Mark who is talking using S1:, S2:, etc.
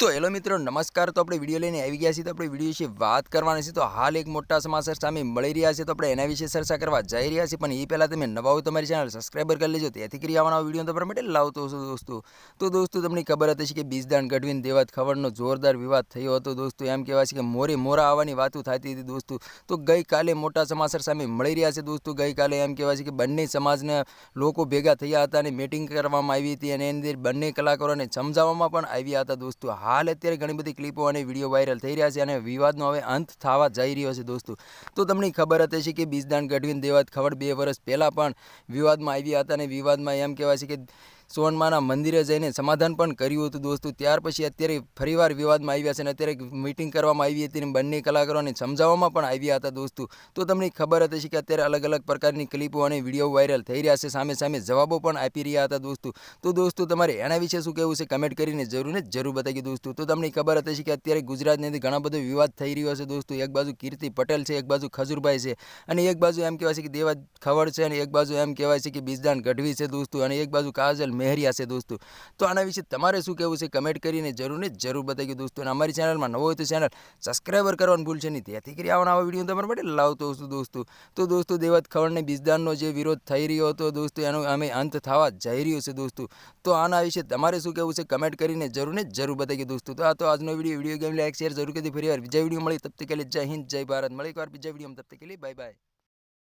S1: તો હેલો મિત્રો, નમસ્કાર. તો આપણે વીડિયો લઈને આવી ગયા છીએ. તો આપણે વીડિયો વિશે વાત કરવાની છે. તો હાલ એક મોટા સમાચાર સામે મળી રહ્યા છે. તો આપણે એના વિશે ચર્ચા કરવા જઈ રહ્યા છીએ. પણ એ પહેલાં તમે નવા હોય તમારી ચેનલ સબસ્ક્રાઈબર કરી લેજો. તેથી કરી આવવાના વીડિયો તમારા માટે લાવતો હશો દોસ્તો. તો દોસ્તો, તમને ખબર હતી કે બીજદાન ગઢવીને દેવાત ખવડનો જોરદાર વિવાદ થયો હતો દોસ્તો. એમ કહેવાય છે કે મોરે મોરા આવવાની વાતો થતી હતી દોસ્તો. તો ગઈકાલે મોટા સમાચાર સામે મળી રહ્યા છે દોસ્તો. ગઈકાલે એમ કહેવાય છે કે બંને સમાજના લોકો ભેગા થયા હતા અને મિટિંગ કરવામાં આવી હતી અને એની અંદર બંને કલાકારોને સમજાવવામાં પણ આવ્યા હતા દોસ્તો. હાલ અત્યારે ઘણી બધી ક્લિપો અને વીડિયો વાયરલ થઈ રહ્યા છે અને વિવાદનો હવે અંત થવા જઈ રહ્યો છે દોસ્તો. તો તમને ખબર હતી કે બીજદાન ગઢવીન દેવાત ખબર બે વર્ષ પહેલાં પણ વિવાદમાં આવ્યા હતા અને વિવાદમાં એમ કહેવાય છે કે સોનમાના મંદિરે જઈને સમાધાન પણ કર્યું હતું દોસ્તો. ત્યાર પછી અત્યારે ફરીવાર વિવાદમાં આવ્યા છે અને અત્યારે મિટિંગ કરવામાં આવી હતી અને બંને કલાકારોને સમજાવવામાં પણ આવ્યા હતા દોસ્તો. તો તમને ખબર હતી કે અત્યારે અલગ અલગ પ્રકારની ક્લિપો અને વીડિયો વાયરલ થઈ રહ્યા છે. સામે સામે જવાબો પણ આપી રહ્યા હતા દોસ્તો. તો દોસ્તો, તમારે એના વિશે શું કહેવું છે? કમેન્ટ કરીને જરૂર ને જરૂર બતાવી દોસ્તો. તો તમને ખબર હતી કે અત્યારે ગુજરાતની અંદર ઘણા બધો વિવાદ થઈ રહ્યો છે દોસ્તો. એક બાજુ કીર્તિ પટેલ છે, એક બાજુ ખજુરભાઈ છે અને એક બાજુ એમ કહેવાય છે કે દેવા ખવડ છે અને એક બાજુ એમ કહેવાય છે કે બીજદાન ગઢવી છે દોસ્તો અને એક બાજુ કાજલ મહેરિયા છે દોસ્તો. તો આના વિશે તમારે શું કહેવું છે કમેન્ટ કરીને જરૂર ને જરૂર બતાવી દોસ્તો. અને અમારી ચેનલમાં નવો હોય તો ચેનલ સબસ્ક્રાઈબર કરવાનું ભૂલશે નહીં. તેથી કરી આવવાના આવા વીડિયો તમારા માટે લાવતો છું દોસ્તો. તો દોસ્તો દેવત ખવડને બીજદાનનો જે વિરોધ થઈ રહ્યો હતો દોસ્તો, એનો અમે અંત થવા જઈ રહ્યો છે દોસ્તો. તો આના વિશે તમારે શું કહેવું છે કમેન્ટ કરીને જરૂર ને જરૂર બતાવી દોસ્તો. તો આ તો આજનો video video game like share જરૂર કરી ફરી વાર બીજા વીડિયો મળી તબ તક કે જય હિન્દ, જય ભારત. મળી એકવાર બીજા વીડિયો તબ તક કે બાય બાય